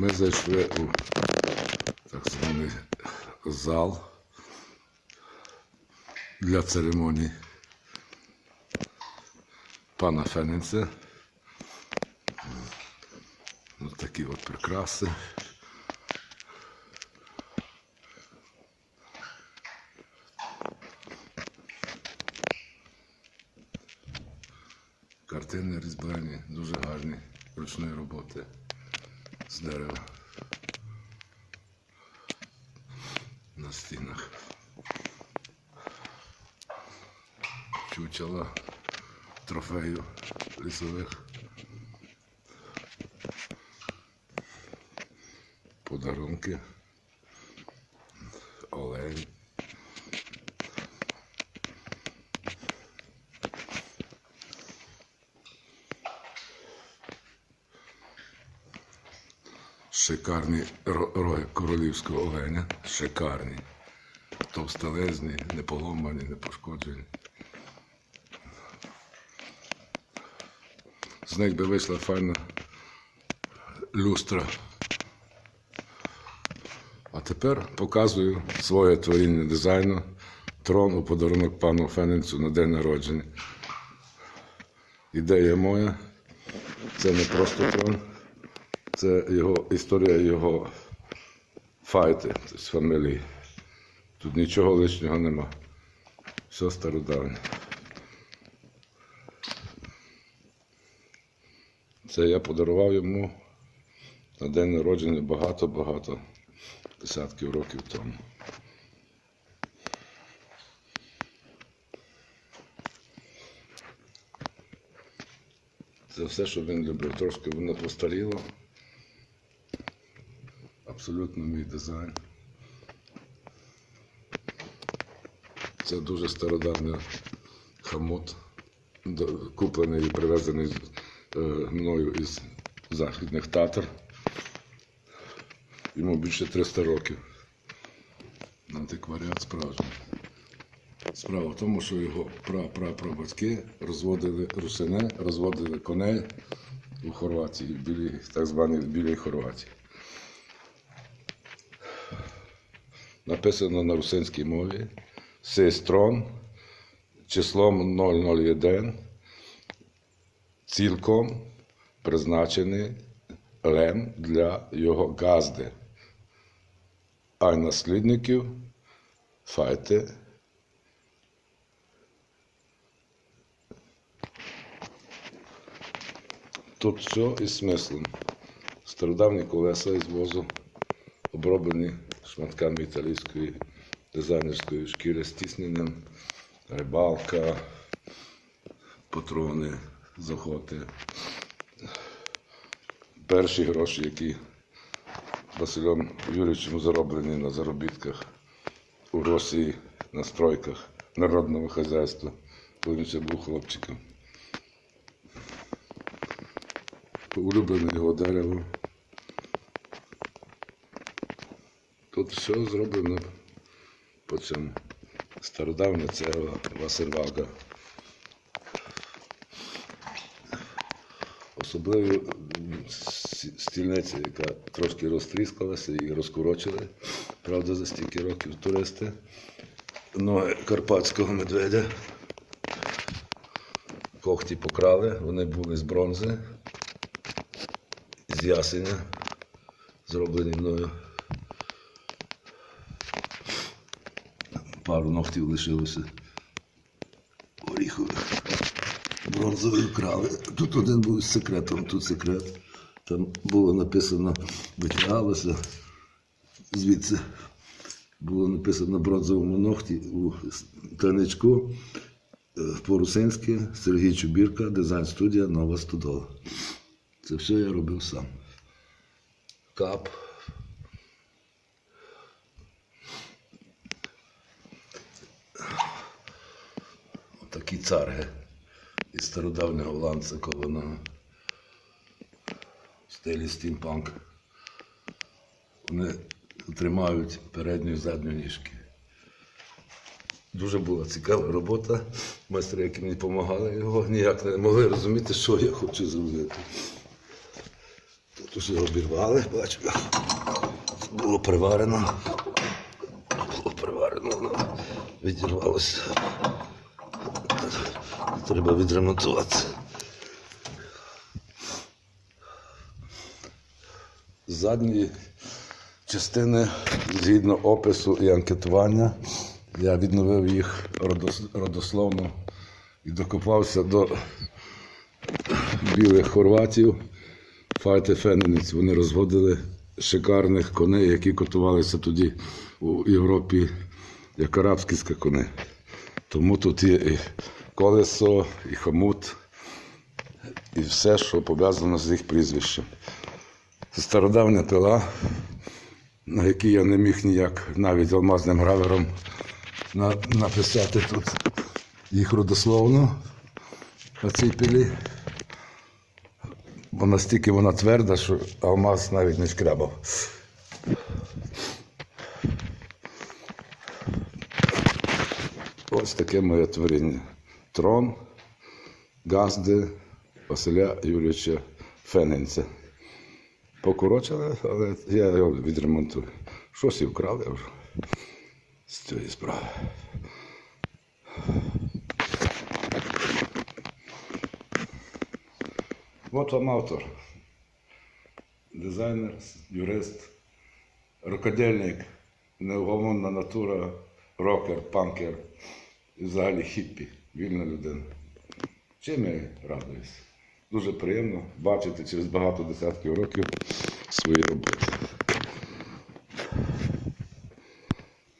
Ми зайшли у так званий зал для церемоній пана Фененця. Ось такі от прикраси. Картини різьблені, дуже гарні ручної роботи з дерева на стінах. Чучела трофею лісових. Подарунки. Шикарні роги королівського оленя. Шикарні. Товстелезні, не поломані, не пошкоджені. З них би вийшла файна люстра. А тепер показую своє творіння дизайну. Трон у подарунок пану Фененцю на день народження. Ідея моя. Це не просто трон. Це його історія його файти з фамілії. Тут нічого лишнього нема. Все стародавнє. Це я подарував йому на день народження багато-багато десятків років тому. Це все, що він любив. Трошки воно постаріло. Абсолютно мій дизайн. Це дуже стародавній хамут, куплений і привезений е, мною із західних татар. Йому більше 300 років. Антикваріат справжній. Справа в тому, що його пра-пра-прабатьки розводили русине, розводили коней у Хорватії, в білій, так званій білій Хорватії. Написано на русинській мові. Сестрон числом 001 цілком призначений лем для його газди, а наслідників файте. Тут все із смислом. Стародавні колеса із возу, оброблені шматками італійської дизайнерської шкіри з тісненням, рибалка, патрони з охоти. Перші гроші, які Василем Юрійовичем зароблені на заробітках у Росії на стройках народного хазяйства, коли він ще був хлопчиком. Улюблене його дерево. Тут все зроблено по цьому. Стародавня цегла Васервага. Особливо стільниця, яка трошки розтріскалася і розкорочили. Правда, за стільки років туристи. Ноги карпатського медведя. Когті покрали, вони були з бронзи, з ясеня, зроблені мною. Пару ногтів лишилося оріхових. Бронзовий вкрали. Тут один був з секретом, тут секрет. Там було написано, витягалося звідси. Було написано на бронзовому ногті у таничку е, по-русинськи Сергій Чубірка, дизайн студія Нова Стодола. Це все я робив сам. Кап. Такі царги із стародавнього кованого в стилі стімпанк. Вони тримають передню і задню ніжки. Дуже була цікава робота. Майстри, які мені допомагали, його ніяк не могли розуміти, що я хочу зробити. Тут його обірвали, бачу. Було приварено. Було приварено, воно відірвалося. Треба відремонтувати. З задньої частини, згідно опису і анкетування, я відновив їх родословно і докопався до білих хорватів. Файте Фененець. Вони розводили шикарних коней, які котувалися тоді у Європі як арабські скакуни. Тому тут є колесо, і хомут, і все, що пов'язано з їх прізвищем. Це стародавня пила, на якій я не міг ніяк навіть алмазним гравером на- написати тут їх родословно на цій пилі. Бо настільки вона тверда, що алмаз навіть не шкрябав. Ось таке моє творіння. Трон Газди Василя Юрійовича Фененця. Покорочили, але я його відремонтую. Щось і вкрали вже з цієї справи. От вам автор. Дизайнер, юрист, рукодільник, неугомонна натура, рокер, панкер і взагалі хіппі, вільна людина. Чим я радуюсь? Дуже приємно бачити через багато десятків років свої роботи.